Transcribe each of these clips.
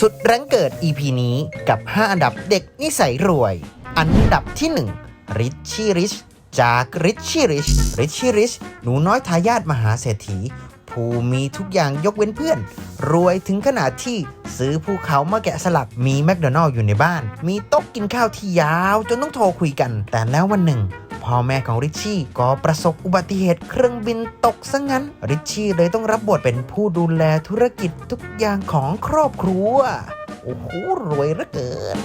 สุดแรงเกิด EP นี้กับ 5 อันดับเด็กนิสัยรวย อันดับที่1ริชชี่ริชจากริชชี่ริชริชชี่ริชหนูน้อยทายาทมหาเศรษฐี ผู้มีทุกอย่างยกเว้นเพื่อน รวยถึงขนาดที่ซื้อภูเขามาแกะสลักมีแมคโดนัลล์อยู่ในบ้าน มีโต๊ะกินข้าวที่ยาว จนต้องโทรคุยกัน แต่แล้ววันหนึ่งพ่อแม่ของริชชี่ก็ประสบอุบัติเหตุเครื่องบินตกซะงั้น ริชชี่เลยต้องรับบทเป็นผู้ดูแลธุรกิจทุกอย่างของครอบครัว โอ้โห รวยเหลือเกิน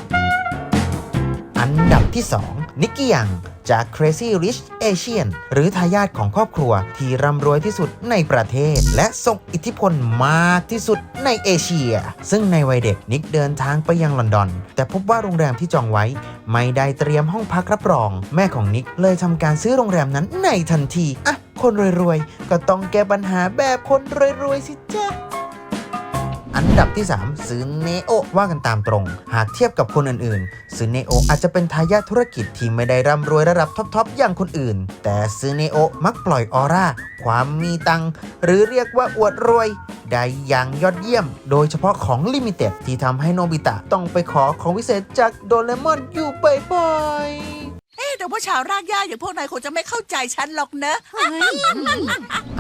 อันดับที่ 2 นิกกี้ยังจาก Crazy Rich Asian หรือทายาทของครอบครัวที่ร่ำรวยที่สุดในประเทศ และทรงอิทธิพลมากที่สุดในเอเชีย ซึ่งในวัยเด็กนิกเดินทางไปยังลอนดอน แต่พบว่าโรงแรมที่จองไว้ ไม่ได้เตรียมห้องพักรับรอง แม่ของนิกเลยทำการซื้อโรงแรมนั้นในทันที อะ คนรวยๆ ก็ต้องแก้ปัญหาแบบคนรวยๆ สิจ๊ะ อันดับที่ 3 ซื้อเนโอว่ากันตามตรง หากเทียบกับคนอื่นๆซื้อเนโออาจจะเป็นทายาทธุรกิจที่ไม่ได้ร่ำรวยระดับท็อปๆอย่างคนอื่น แต่ซื้อเนโอมักปล่อยออร่าความมีตังค์หรือเรียกว่าอวดรวย ได้อย่างยอดเยี่ยม โดยเฉพาะของลิมิเต็ดที่ทำให้โนบิตะต้องไปขอของวิเศษจากโดเรมอนอยู่บ่อยๆเอ๊ะแต่ว่าชาวรากหญ้าอย่างพวกนายคงจะไม่เข้าใจฉันหรอกเนอะ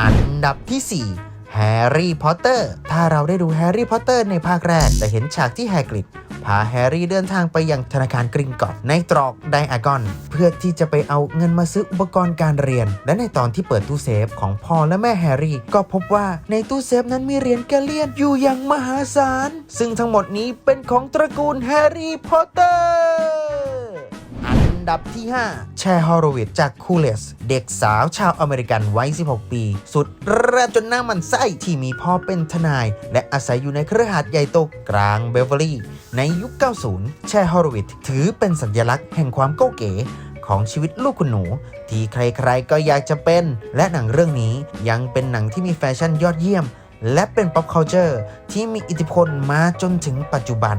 อันดับที่ 4 แฮร์รี่พอตเตอร์ ถ้าเราได้ดูแฮร์รี่พอตเตอร์ในภาคแรกจะเห็นฉากที่แฮกริดพาแฮร์รี่เดินทางไปยังธนาคารกริงกอตในตรอกไดอากอน เพื่อที่จะไปเอาเงินมาซื้ออุปกรณ์การเรียน และในตอนที่เปิดตู้เซฟของพ่อและแม่แฮร์รี่ ก็พบว่าในตู้เซฟนั้นมีเหรียญแกเลียนอยู่อย่างมหาศาล ซึ่งทั้งหมดนี้เป็นของตระกูลแฮร์รี่พอตเตอร์ อันดับที่ 5 แชร์ฮอรวิทจากคูเลส เด็กสาวชาวอเมริกันวัย 16 ปี สุดแรบจนหน้ามันไส้ที่มีพ่อเป็นทนาย และอาศัยอยู่ในเครือข่ายใหญ่โตกลางเบเวอรี่ ในยุค 90 แชร์ฮอรวิทถือเป็นสัญลักษณ์แห่งความโก้เก๋ของชีวิตลูกคุณหนู ที่ใครๆก็อยากจะเป็น และหนังเรื่องนี้ยังเป็นหนังที่มีแฟชั่นยอดเยี่ยม และเป็น pop culture ที่มีอิทธิพลมาจนถึงปัจจุบัน